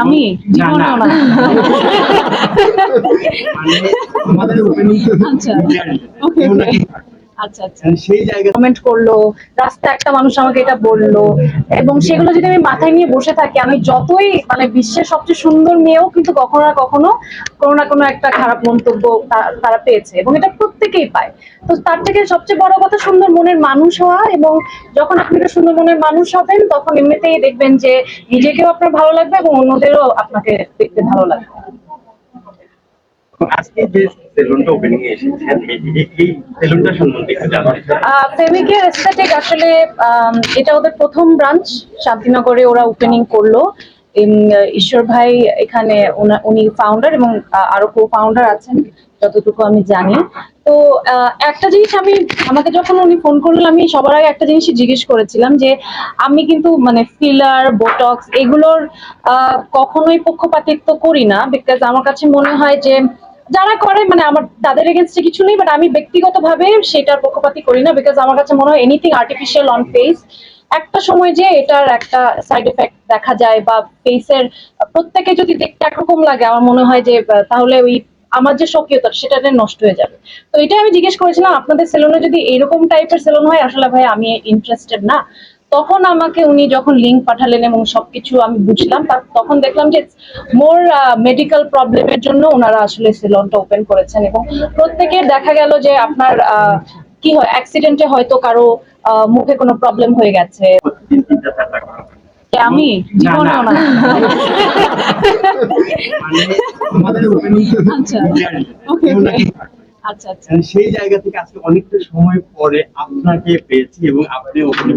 আমি। জীবনেও না মানে আচ্ছা। আচ্ছা আচ্ছা। সেই জায়গা কমেন্ট করল রাস্তায় একটা মানুষ আমাকে এটা বলল এবং সেগুলো যদি আমি মাথায় নিয়ে বসে থাকি আমি যতই মানে বিশ্বের সবচেয়ে সুন্দর মেয়েও কিন্তু কখনো না কখনো কোনো না কোনো একটা খারাপ মন্তব্য তারা পেয়েছে এবং এটা প্রত্যেকেই পায়। তো তার থেকে সবচেয়ে বড় কথা সুন্দর মনের মানুষ হওয়া এবং যখন আপনি একটা সুন্দর মনের মানুষ হবেন তখন এমনিতেই দেখবেন যে নিজেকেও আপনার ভালো লাগবে এবং অন্যদেরও আপনাকে দেখতে ভালো লাগবে। আজকে যে সেলুনটা ওপেনিং এ এসেছেন এই- সেলুনটা সম্বন্ধে একটু জানতে চাই ফেমিকের এস্থেটিক আসলে এটা ওদের প্রথম ব্রাঞ্চ শান্তিনগরে ওরা ওপেনিং করল। ঈশ্বর ভাই এখানে উনি ফাউন্ডার এবং আরও কো ফাউন্ডার আছেন, যতটুকু আমি জানি। তো একটা জিনিস আমি, আমাকে যখন উনি ফোন করলেন, আমি সবার আগে একটা জিনিসই জিজ্ঞেস করেছিলাম যে, আমি কিন্তু মানে ফিলার বোটক্স এগুলোর কখনোই পক্ষপাতিত্ব করি না বিকজ আমার কাছে মনে হয় যে যারা করে মানে আমার, তাদের এগেনস্টে কিছু নেই বাট আমি ব্যক্তিগতভাবে সেটার পক্ষপাতি করি না বিকজ আমার কাছে মনে হয় এনিথিং আর্টিফিশিয়াল অন ফেস একটা সময় যে এটার একটা সাইড এফেক্ট দেখা যায়, বা ফেসের প্রত্যেকে যদি দেখতে একরকম লাগে, আমার মনে হয় যে তাহলে ওই আমার যে স্বকীয়তা, সেটা নষ্ট হয়ে যাবে। তো এটা আমি জিজ্ঞেস করেছিলাম, আপনাদের সেলুনে যদি এরকম টাইপের সেলুন হয়, আসলে ভাই আমি ইন্টারেস্টেড না। তখন আমাকে উনি যখন লিঙ্ক পাঠালেন এবং সবকিছু আমি বুঝলাম তখন দেখলাম যে মোর মেডিকেল প্রবলেমের জন্য ওনারা আসলে সেলনটা ওপেন করেছেন এবং প্রত্যেকের দেখা গেল যে আপনার কি হয় অ্যাক্সিডেন্টে হয়তো কারও মুখে কোনো প্রবলেম হয়ে গেছে। আমি? জীবনেও না। আচ্ছা। Okay. আচ্ছা আচ্ছা। সেই জায়গা থেকে আজকে অনেকটা সময় পরে আপনাকে পেয়েছি এবং আপনি ওপেনিং